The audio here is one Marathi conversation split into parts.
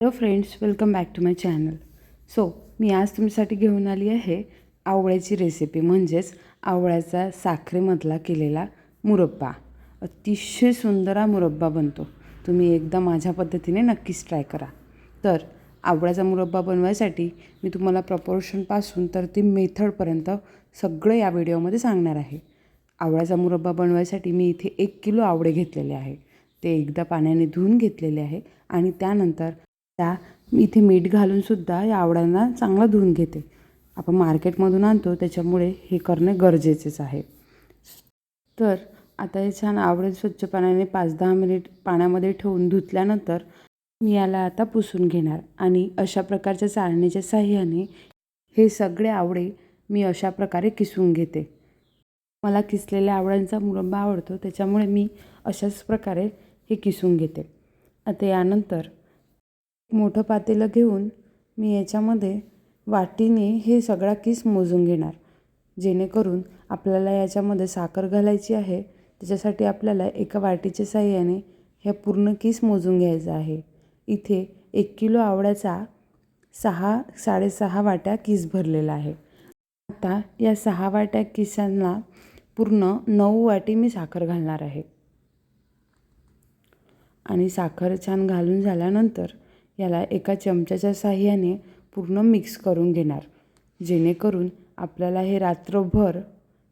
Hello friends welcome back to my channel. So मी आज तुमच्यासाठी घेऊन आली आहे आवळ्याची रेसिपी म्हणजेच आवळ्याचा साखरेमधला केलेला मुरब्बा. अतिशय सुंदर हा मुरब्बा बनतो. तुम्ही एकदा माझ्या पद्धतीने नक्कीच ट्राय करा. तर आवळ्याचा मुरब्बा बनवायसाठी मी तुम्हाला प्रपोर्शनपासून तर ती मेथडपर्यंत सगळं या व्हिडिओमध्ये सांगणार आहे. आवळ्याचा मुरब्बा बनवायसाठी मी इथे एक किलो आवळे घेतलेले आहे. ते एकदा पाण्याने धुवून घेतलेले आहे आणि त्यानंतर त्या मी इथे मीठ घालूनसुद्धा या आवळ्यांना चांगलं धुवून घेते. आपण मार्केटमधून आणतो त्याच्यामुळे हे करणे गरजेचेच आहे. तर आता हे छान आवळे स्वच्छ पाण्याने पाच दहा मिनिट पाण्यामध्ये ठेवून धुतल्यानंतर मी याला आता पुसून घेणार आणि अशा प्रकारच्या चाळणीच्या साह्याने हे सगळे आवळे मी अशा प्रकारे किसून घेते. मला किसलेल्या आवळ्यांचा मुरंबा आवडतो त्याच्यामुळे मी अशाच प्रकारे हे किसून घेते. आता यानंतर मोठं पातेलं घेऊन मी याच्यामध्ये वाटीने हे सगळा किस मोजून घेणार. जेणेकरून आपल्याला याच्यामध्ये साखर घालायची आहे. त्याच्यासाठी आपल्याला एका वाटीच्या साह्याने ह्या पूर्ण किस मोजून घ्यायचा आहे. इथे एक किलो आवळ्याचा सहा साडेसहा वाट्या किस भरलेला आहे. आता या सहा वाट्या किसांना पूर्ण नऊ वाटी मी साखर घालणार आहे. आणि साखर छान घालून झाल्यानंतर याला एका चमच्याच्या साह्याने पूर्ण मिक्स करून घेणार. जेणेकरून आपल्याला हे रात्रभर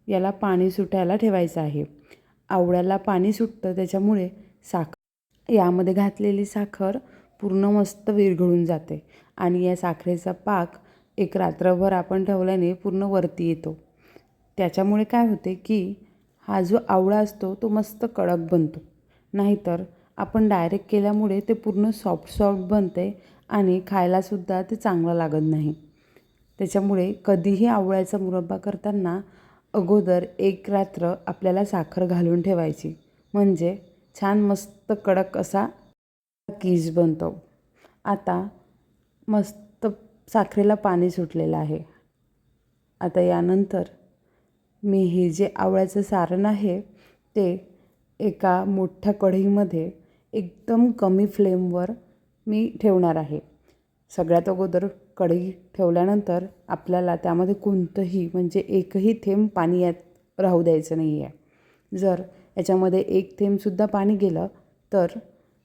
याला पाणी सुटायला ठेवायचं आहे. आवळ्याला पाणी सुटतं त्याच्यामुळे साखर यामध्ये घातलेली साखर पूर्ण मस्त विरघळून जाते आणि या साखरेचा पाक एक रात्रभर आपण ठेवल्याने पूर्ण वरती येतो. त्याच्यामुळे काय होते की हा जो आवळा असतो तो मस्त कडक बनतो. नाहीतर आपण डायरेक्ट केल्यामुळे ते पूर्ण सॉफ्ट सॉफ्ट बनते आणि खायलासुद्धा ते चांगलं लागत नाही. त्याच्यामुळे कधीही आवळ्याचा मुरब्बा करताना अगोदर एक रात्र आपल्याला साखर घालून ठेवायची. म्हणजे छान मस्त कडक असा कीज बनतो. आता मस्त साखरेला पाणी सुटलेलं आहे. आता यानंतर मी हे जे आवळ्याचं सारण आहे ते एका मोठ्या कढईमध्ये एकदम कमी फ्लेमवर मी ठेवणार आहे. सगळ्यात अगोदर कढई ठेवल्यानंतर आपल्याला त्यामध्ये कोणतंही म्हणजे एकही थेंब पाणी यात राहू द्यायचं नाही आहे जर याच्यामध्ये एक थेंबसुद्धा पाणी गेलं तर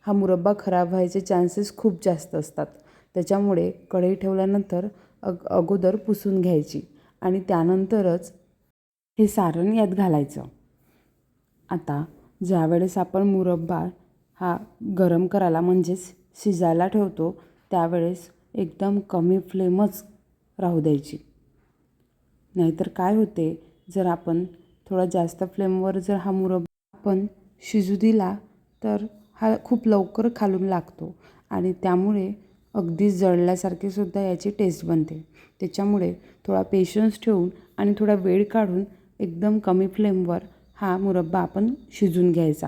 हा मुरब्बा खराब व्हायचे चान्सेस खूप जास्त असतात. त्याच्यामुळे कढई ठेवल्यानंतर अग अगोदर पुसून घ्यायची आणि त्यानंतरच हे सारण यात घालायचं. आता ज्यावेळेस आपण मुरब्बा हा गरम करायला म्हणजेच शिजायला ठेवतो त्यावेळेस एकदम कमी फ्लेमच राहू द्यायची. नाहीतर काय होते जर आपण थोडा जास्त फ्लेमवर जर हा मुरब्बा आपण शिजू दिला तर हा खूप लवकर खालून लागतो आणि त्यामुळे अगदी जळल्यासारखी सुद्धा याची टेस्ट बनते. त्याच्यामुळे थोडा पेशन्स ठेवून आणि थोडा वेळ काढून एकदम कमी फ्लेमवर हा मुरब्बा आपण शिजून घ्यायचा.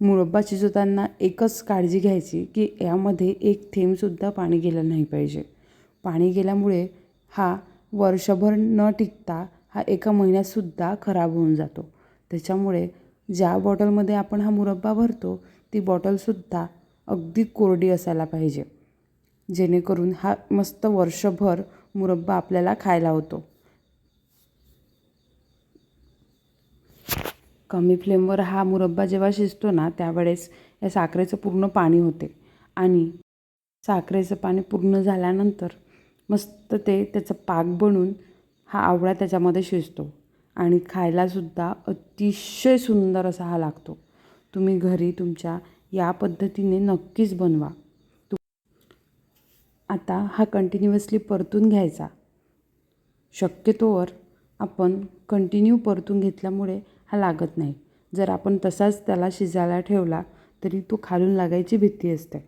मुरब्बा शिजवताना एकच काळजी घ्यायची की यामध्ये एक थेंबसुद्धा पाणी गेलं नाही पाहिजे. पाणी गेल्यामुळे हा वर्षभर न टिकता हा एका महिन्यातसुद्धा खराब होऊन जातो. त्याच्यामुळे ज्या बॉटलमध्ये आपण हा मुरब्बा भरतो ती बॉटलसुद्धा अगदी कोरडी असायला पाहिजे. जेणेकरून हा मस्त वर्षभर मुरब्बा आपल्याला खायला होतो. कमी फ्लेमवर हा मुरब्बा जेव्हा शिजतो ना त्यावेळेस या साखरेचं पूर्ण पाणी होते. आणि साखरेचं पाणी पूर्ण झाल्यानंतर मस्त ते त्याचं पाक बनून हा आवळा त्याच्यामध्ये शिजतो. आणि खायलासुद्धा अतिशय सुंदर असा हा लागतो. तुम्ही घरी तुमच्या या पद्धतीने नक्कीच बनवा. तु आता हा कंटिन्युअसली परतून घ्यायचा. शक्यतोवर आपण कंटिन्यू परतून घेतल्यामुळे हा लागत नाही. जर आपण तसाच त्याला शिजायला ठेवला तरी तो खालून लागायची भीती असते.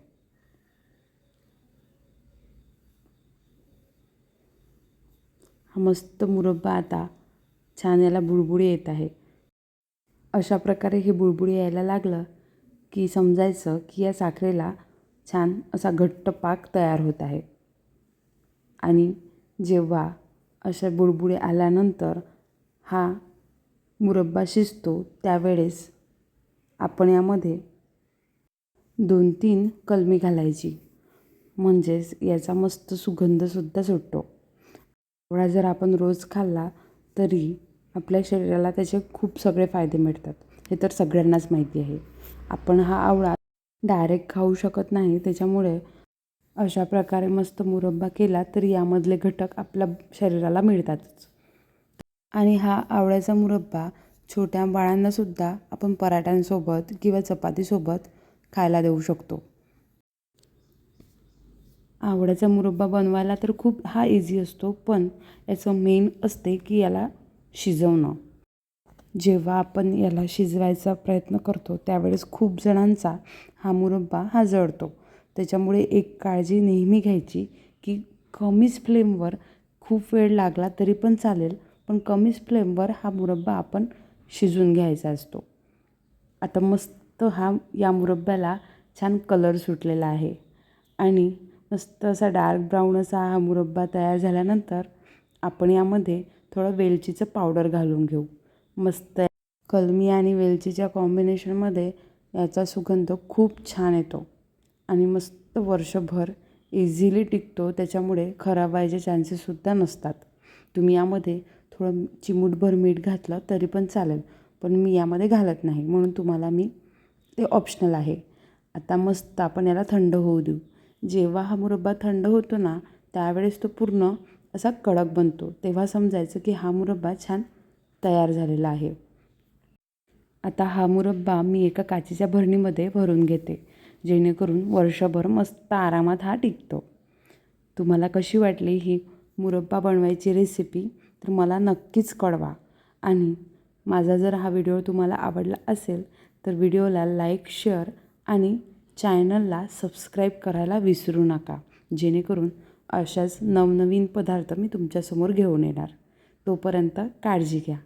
हा मस्त मुरब्बा आता छान याला बुडबुडे येत आहे. अशा प्रकारे हे बुडबुडे यायला लागलं की समजायचं की या साखरेला छान असा घट्ट पाक तयार होत आहे. आणि जेव्हा अशा बुडबुडे आल्यानंतर हा मुरब्बा शिजतो त्यावेळेस आपण यामध्ये दोन तीन कलमी घालायची. म्हणजेच याचा मस्त सुगंधसुद्धा सुटतो. आवळा जर आपण रोज खाल्ला तरी आपल्या शरीराला त्याचे खूप सगळे फायदे मिळतात. हे तर सगळ्यांनाच माहिती आहे. आपण हा आवळा डायरेक्ट खाऊ शकत नाही. त्याच्यामुळे अशा प्रकारे मस्त मुरब्बा केला तर यामधले घटक आपल्या शरीराला मिळतातच. आणि हा आवळ्याचा मुरब्बा छोट्या बाळांनासुद्धा आपण पराठ्यांसोबत किंवा चपातीसोबत खायला देऊ शकतो. आवळ्याचा मुरब्बा बनवायला तर खूप हा इझी असतो पण याचं मेन असते की याला शिजवणं. जेव्हा आपण याला शिजवायचा प्रयत्न करतो त्यावेळेस खूप जणांचा हा मुरब्बा हा जळतो. त्याच्यामुळे एक काळजी नेहमी घ्यायची की कमीच फ्लेमवर खूप वेळ लागला तरी पण चालेल पण कमीच फ्लेमवर हा मुरब्बा आपण शिजून घ्यायचा असतो. आता मस्त हा या मुरब्ब्याला छान कलर सुटलेला आहे. आणि मस्त असा डार्क ब्राऊन असा हा मुरब्बा तयार झाल्यानंतर आपण यामध्ये थोडं वेलचीचं पावडर घालून घेऊ. मस्त कलमी आणि वेलचीच्या कॉम्बिनेशनमध्ये याचा सुगंध खूप छान येतो. आणि मस्त वर्षभर इझिली टिकतो त्याच्यामुळे खराब व्हायचे चान्सेससुद्धा नसतात. तुम्ही यामध्ये थोडं चिमूटभर मीठ घातलं तरी पण चालेल. पण मी यामध्ये घालत नाही. म्हणून तुम्हाला मी ते ऑप्शनल आहे. आता मस्त आपण याला थंड होऊ देऊ. जेव्हा हा मुरब्बा थंड होतो ना त्यावेळेस तो पूर्ण असा कडक बनतो. तेव्हा समजायचं की हा मुरब्बा छान तयार झालेला आहे. आता हा मुरब्बा मी एका काचेच्या भरणीमध्ये भरून घेते. जेणेकरून वर्षभर मस्त आरामात हा टिकतो. तुम्हाला कशी वाटली ही मुरब्बा बनवायची रेसिपी तर मला नक्कीच कळवा. आणि माझा जर हा व्हिडिओ तुम्हाला आवडला असेल तर व्हिडिओला लाईक शेअर आणि चॅनलला सबस्क्राईब करायला विसरू नका. जेणेकरून अशाच नवनवीन पदार्थ मी तुमच्यासमोर घेऊन येणार. तोपर्यंत काळजी घ्या.